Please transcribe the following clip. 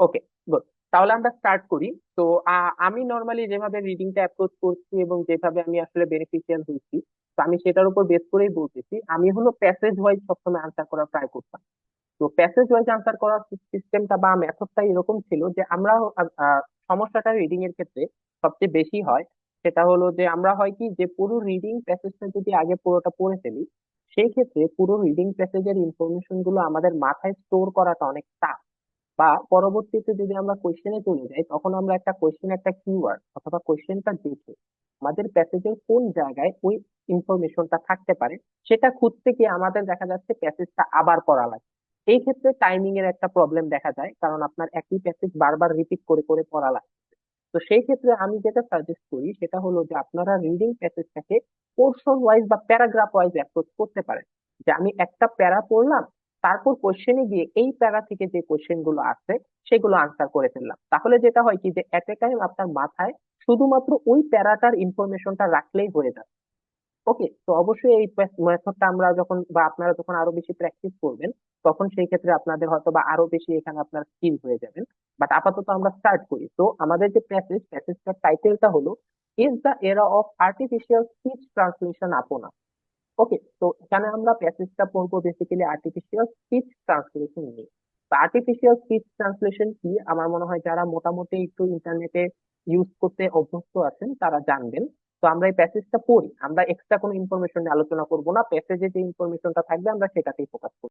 Okay good তাহলে আমরা start করি। তো আমি নর্মালি যেভাবে রিডিংটা অ্যাপ্রোচ করছি এবং যেভাবে আমি আসলে বেনিফিশিয়াল হয়েছি, তো আমি সেটার উপর বেস করেই বলতেছি, আমি হলো প্যাসেজ ওয়াইজ সবসময় আনসার করার ট্রাই করতাম। তো প্যাসেজ ওয়াইজ আনসার করার সিস্টেমটা বা মেথডটা এরকম ছিল যে, আমরা সমস্যাটা রিডিং এর ক্ষেত্রে সবচেয়ে বেশি হয়, সেটা হলো যে, আমরা হয় কি যে, পুরো রিডিং প্যাসেজটা যদি আগে পুরোটা পড়ে ফেলি, সেই ক্ষেত্রে পুরো রিডিং প্যাসেজের ইনফরমেশনগুলো আমাদের মাথায় স্টোর করাটা অনেক টাফ বা পরবর্তীতে যদি আমরা কোশ্চেনে চলে যাই, তখন আমরা একটা কোশ্চেন একটা কিওয়ার্ড অথবা কোশ্চেনটা দেখে আমাদের প্যাসেজের কোন জায়গায় ওই ইনফরমেশনটা থাকতে পারে, সেটা খুঁজতে গিয়ে আমাদের দেখা যাচ্ছে প্যাসেজটা আবার পড়া লাগে। এই ক্ষেত্রে টাইমিং এর একটা প্রবলেম দেখা যায়, কারণ আপনার একই প্যাসেজ বারবার রিপিট করে করে পড়া লাগে। তো সেই ক্ষেত্রে আমি যেটা সাজেস্ট করি, সেটা হলো যে আপনারা রিডিং প্যাসেজটাকে পোর্শন ওয়াইজ বা প্যারাগ্রাফ ওয়াইজ অ্যাপ্রোচ করতে পারেন। যে আমি একটা প্যারা পড়লাম তারপর কোশ্চেনে গিয়ে এই প্যারা থেকে যে কোশ্চেনগুলো আসছে সেগুলো আনসার করে ফেললাম। তাহলে যেটা হয় কি যে এট টাইম আপনার মাথায় শুধুমাত্র ওই প্যারাটার ইনফরমেশনটা রাখলেই হয়ে যাবে। ওকে তো অবশ্যই এই মেথডটা আমরা যখন বা আপনারা যখন আরও বেশি প্র্যাকটিস করবেন, তখন সেই ক্ষেত্রে আপনাদের হয়তো বা আরও বেশি এখানে আপনার স্কিল হয়ে যাবেন। বাট আপাতত আমরা স্টার্ট করি। তো আমাদের যে প্যাসেজ প্যাসেজটার টাইটেলটা হলো is the era of artificial speech translation আপনা ওকে তো এখানে আমরা প্যাসেজটা পড়ব বেসিক্যালি আর্টিফিশিয়াল স্পিচ ট্রান্সলেশন নিয়ে। তো আর্টিফিশিয়াল স্পিচ ট্রান্সলেশন কি? আমার মনে হয় যারা মোটামুটি একটু ইন্টারনেটে ইউজ করতে অভ্যস্ত আছেন, তারা জানবেন। তো আমরা এই প্যাসেজটা পড়ি। আমরা এক্সট্রা কোনো ইনফরমেশন নিয়ে আলোচনা করব না। প্যাসেজে যে ইনফরমেশনটা থাকবে, আমরা সেটাতেই ফোকাস করব।